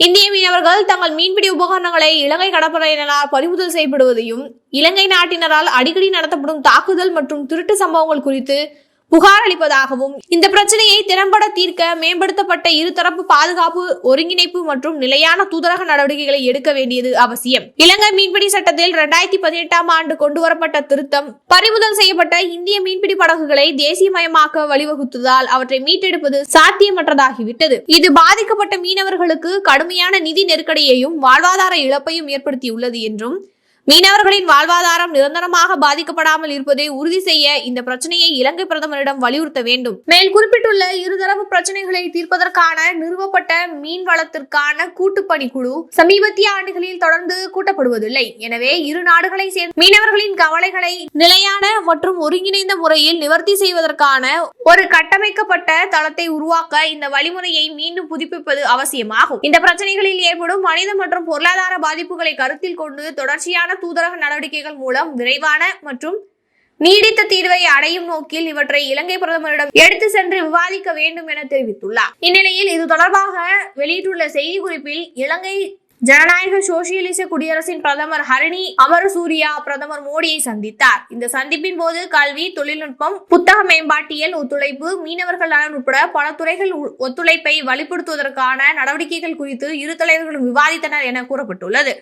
இந்திய மீனவர்கள் தங்கள் மீன்பிடி உபகரணங்களை இலங்கை கடற்படையினரால் பறிமுதல் செய்யப்படுவதையும் இலங்கை நாட்டினரால் அடிக்கடி நடத்தப்படும் தாக்குதல் மற்றும் திருட்டு சம்பவங்கள் குறித்து புகார் அளிப்பதாகவும் இந்த பிரச்சனையை திறம்பட தீர்க்க மேம்படுத்தப்பட்ட இருதரப்பு பாதுகாப்பு ஒருங்கிணைப்பு மற்றும் நிலையான தூதரக நடவடிக்கைகளை எடுக்க வேண்டியது அவசியம். இலங்கை மீன்பிடி சட்டத்தில் இரண்டாயிரத்தி பதினெட்டாம் ஆண்டு கொண்டுவரப்பட்ட திருத்தம் பறிமுதல் செய்யப்பட்ட இந்திய மீன்பிடி படகுகளை தேசியமயமாக்க வழிவகுத்ததால் அவற்றை மீட்டெடுப்பது சாத்தியமற்றதாகிவிட்டது. இது பாதிக்கப்பட்ட மீனவர்களுக்கு கடுமையான நிதி நெருக்கடியையும் வாழ்வாதார இழப்பையும் ஏற்படுத்தியுள்ளது என்றும் மீனவர்களின் வாழ்வாதாரம் நிரந்தரமாக பாதிக்கப்படாமல் இருப்பதை உறுதி செய்ய இந்த பிரச்சனையை இலங்கை பிரதமரிடம் வலியுறுத்த வேண்டும். மேல் குறிப்பிட்டுள்ள இருதரப்பு பிரச்சனைகளை தீர்ப்பதற்கான நிறுவப்பட்ட மீன் வளத்திற்கான கூட்டுப்பணி குழு சமீபத்திய ஆண்டுகளில் தொடர்ந்து கூட்டப்படுவதில்லை. எனவே இரு நாடுகளை சேர்ந்த மீனவர்களின் கவலைகளை நிலையான மற்றும் ஒருங்கிணைந்த முறையில் நிவர்த்தி செய்வதற்கான ஒரு கட்டமைக்கப்பட்ட தளத்தை உருவாக்க இந்த வழிமுறையை மீண்டும் புதுப்பிப்பது அவசியமாகும். இந்த பிரச்சனைகளில் ஏற்படும் மனித மற்றும் பொருளாதார பாதிப்புகளை கருத்தில் கொண்டு தொடர்ச்சியான தூதரக நடவடிக்கைகள் மூலம் விரைவான மற்றும் நீடித்த தீர்வை அடையும் நோக்கில் இவற்றை இலங்கை பிரதமரிடம் எடுத்து சென்று விவாதிக்க வேண்டும் என தெரிவித்துள்ளார். இந்நிலையில் இது தொடர்பாக வெளியிட்டுள்ள செய்திக்குறிப்பில் இலங்கை ஜனநாயக சோசியலிச குடியரசின் பிரதமர் ஹரணி அமரசூரியா பிரதமர் மோடியை சந்தித்தார். இந்த சந்திப்பின் போது கல்வி தொழில்நுட்பம் புத்தக மேம்பாட்டியல் ஒத்துழைப்பு மீனவர்கள் நலன் உட்பட பல துறைகள் ஒத்துழைப்பை வலுப்படுத்துவதற்கான நடவடிக்கைகள் குறித்து இரு தலைவர்களும் விவாதித்தனர் என கூறப்பட்டுள்ளது.